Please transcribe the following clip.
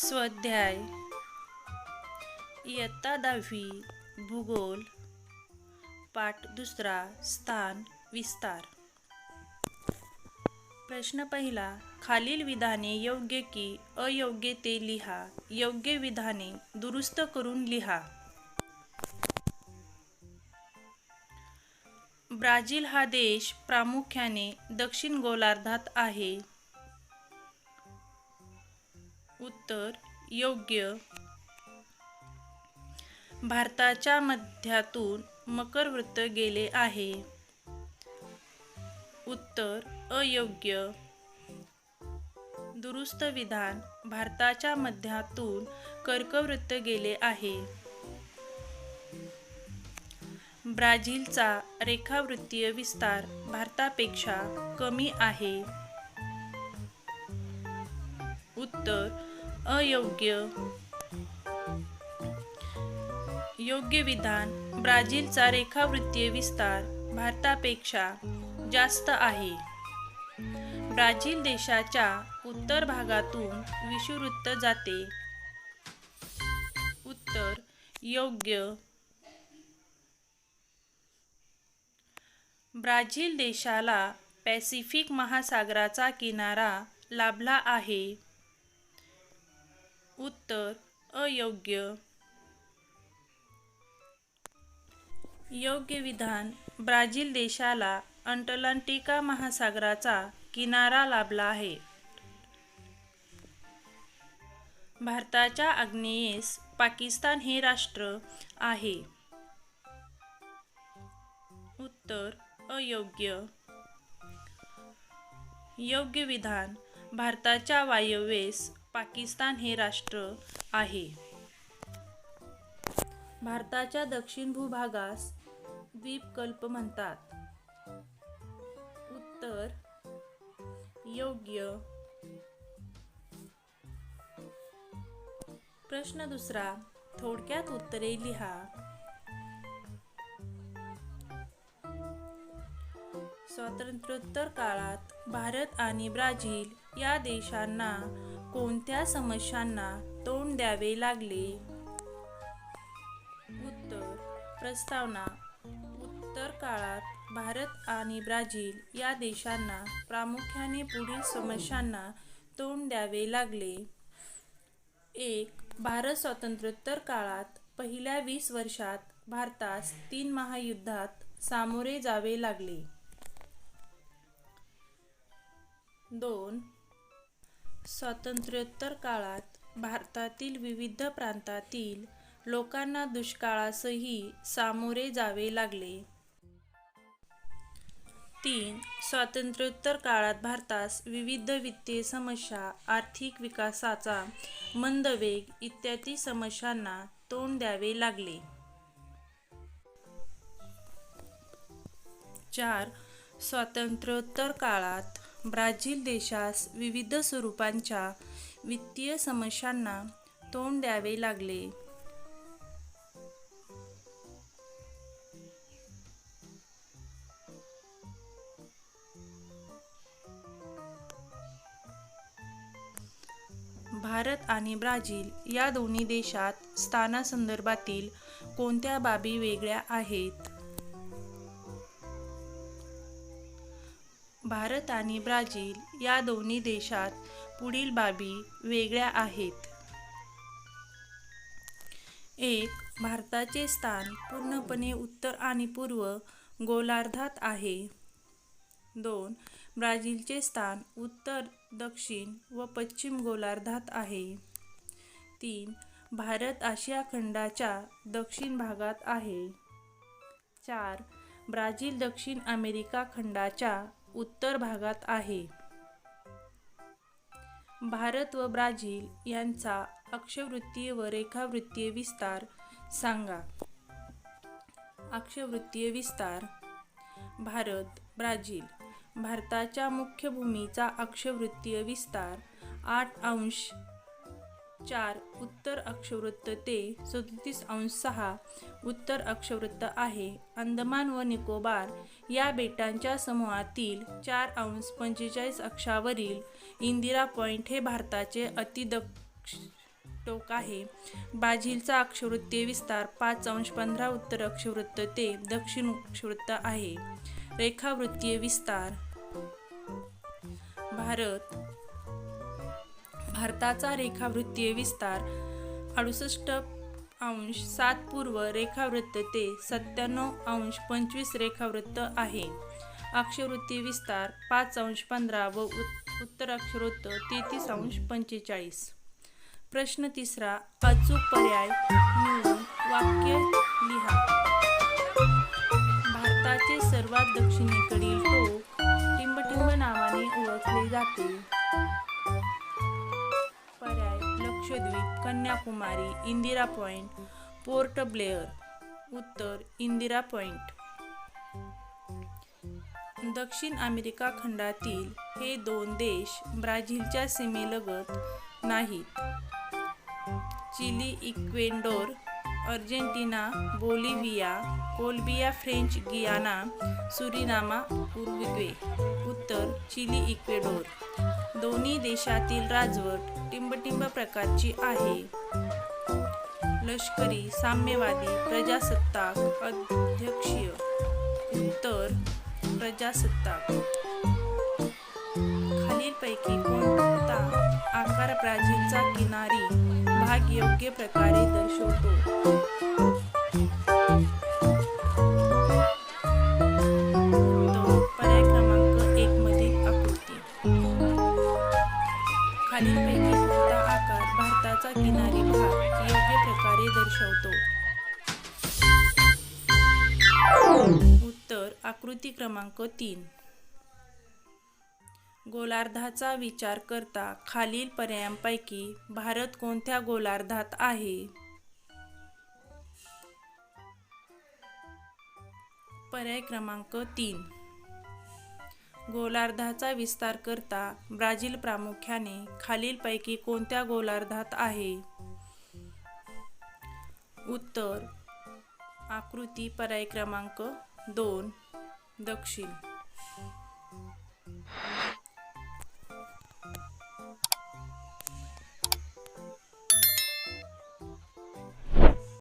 स्वाध्याय इयत्ता दहावी भूगोल पाठ दुसरा स्थान विस्तार. प्रश्न पहिला खालील विधाने योग्य की अयोग्य ते लिहा. योग्य विधाने दुरुस्त करून लिहा. ब्राझील हा देश प्रामुख्याने दक्षिण गोलार्धात आहे. उत्तर योग्य. भारताच्या मध्यातून मकर वृत्त गेले आहे. उत्तर अयोग्य. दुरुस्त विधान भारताच्या मध्यातून कर्कवृत्त गेले आहे. ब्राझीलचा रेखावृत्तीय विस्तार भारतापेक्षा कमी आहे. उत्तर अयोग्य. योग्य विधान. ब्राझीलचा रेखावृत्तीय विस्तार भारतापेक्षा जास्त आहे. ब्राझील देशाच्या उत्तर भागातून विषुवृत्त जाते. उत्तर. योग्य. ब्राझील देशाला पॅसिफिक महासागराचा किनारा लाभला आहे. उत्तर अयोग्य. योग्य विधान ब्राझील देशाला अंटलांटिका महासागराचा किनारा लाभला आहे. भारताच्या आग्नेयेस पाकिस्तान हे राष्ट्र आहे. उत्तर अयोग्य. योग्य विधान भारताच्या वायव्येस पाकिस्तान हे राष्ट्र आहे. भारताच्या दक्षिण भूभागास द्वीपकल्प म्हणतात. उत्तर योग्य. प्रश्न दुसरा थोडक्यात उत्तरे लिहा. स्वातंत्र्योत्तर काळात भारत आणि ब्राझील या देशांना कोणत्या समस्यांना तोंड द्यावे लागले? उत्तर प्रस्तावना. उत्तर काळात भारत आणि ब्राझील या देशांना प्रामुख्याने पुढील समस्यांना तोंड द्यावे लागले. एक भारत स्वातंत्र्योत्तर काळात पहिल्या वीस वर्षात भारतास तीन महायुद्धात सामोरे जावे लागले. दोन स्वातंत्र्योत्तर काळात भारतातील विविध प्रांतातील लोकांना दुष्काळासही सामोरे जावे लागले. तीन. स्वातंत्र्योत्तर काळात भारतास विविध वित्तीय समस्या आर्थिक विकासाचा मंदवेग इत्यादी समस्यांना तोंड द्यावे लागले. चार. स्वातंत्र्योत्तर काळात ब्राझील देशास विविध स्वरूपांच्या वित्तीय समस्यांना तोंड द्यावे लागले. भारत आणि ब्राझील या दोन्ही देशात स्थानासंदर्भातील कोणत्या बाबी वेगळ्या आहेत? भारत आणि ब्राझील या दोन्ही देशात पुढील बाबी वेगळ्या आहेत. एक भारताचे स्थान पूर्णपणे उत्तर आणि पूर्व गोलार्धात आहे. दोन ब्राझीलचे स्थान उत्तर दक्षिण व पश्चिम गोलार्धात आहे. तीन भारत आशिया खंडाच्या दक्षिण भागात आहे. चार ब्राझील दक्षिण अमेरिका खंडाच्या उत्तर भागात आहे. भारत व ब्राझील यांचा अक्षवृत्तीय व रेखावृत्तीय विस्तार सांगा. अक्षवृत्तीय विस्तार भारत ब्राझील. भारताच्या मुख्य भूमीचा अक्षवृत्तीय विस्तार आठ अंश चार उत्तर अक्षवृत्त ते सदतीस अंश सहा उत्तर अक्षवृत्त आहे. अंदमान व निकोबार या बेटांच्या समूहातील चार अंश पंचेचाळीस अक्षावरील इंदिरा पॉइंट हे भारताचे अतिदक्ष टोक आहे. बाझीलचा अक्षवृत्तीय विस्तार पाच अंश पंधरा उत्तर अक्षवृत्त ते दक्षिण अक्षवृत्त आहे. रेखावृत्तीय विस्तार. भारत. भारताचा रेखावृत्तीय विस्तार अडुसष्ट अंश सात पूर्व रेखावृत्त ते सत्त्याण्णव अंश पंचवीस रेखावृत्त आहे. अक्षवृत्ती विस्तार पाच अंश पंधरा व उत्तर अक्षरवृत्त तेहतीस अंश पंचेचाळीस. प्रश्न तिसरा अचूक पर्याय मिळून वाक्य लिहा. भारताचे सर्वात दक्षिणेकडील टोक टिंबटिंब नावाने ओळखले जाते. Lakshadweep Kanyakumari Indira Point Port Blair उत्तर इंदिरा पॉइंट. दक्षिण अमेरिका खंडातील हे दोन देश ब्राझीलच्या सीमेलगत नाहीत. Chile Ecuador Argentina Bolivia Colombia French Guiana Suriname Uruguay उत्तर चिली इक्वेडोर. दोन्ही देशातील राजवट टिंबटिंब प्रकारची आहे. लष्करी साम्यवादी प्रजासत्ताक अध्यक्षीय उत्तर प्रजासत्ताक. खालीलपैकी कोणता आकार ब्राझीलचा किनारी भाग योग्य प्रकारे दर्शवतो? आकृती क्रमांक तीन. गोलार्धाचा विचार करता खालील पर्यायांपैकी भारत कोणत्या गोलार्धात आहे? पर्याय क्रमांक तीन. गोलार्धाचा विस्तार करता ब्राझील प्रामुख्याने खालीलपैकी कोणत्या गोलार्धात आहे? उत्तर. आकृती पर्याय क्रमांक दोन. दक्षिण.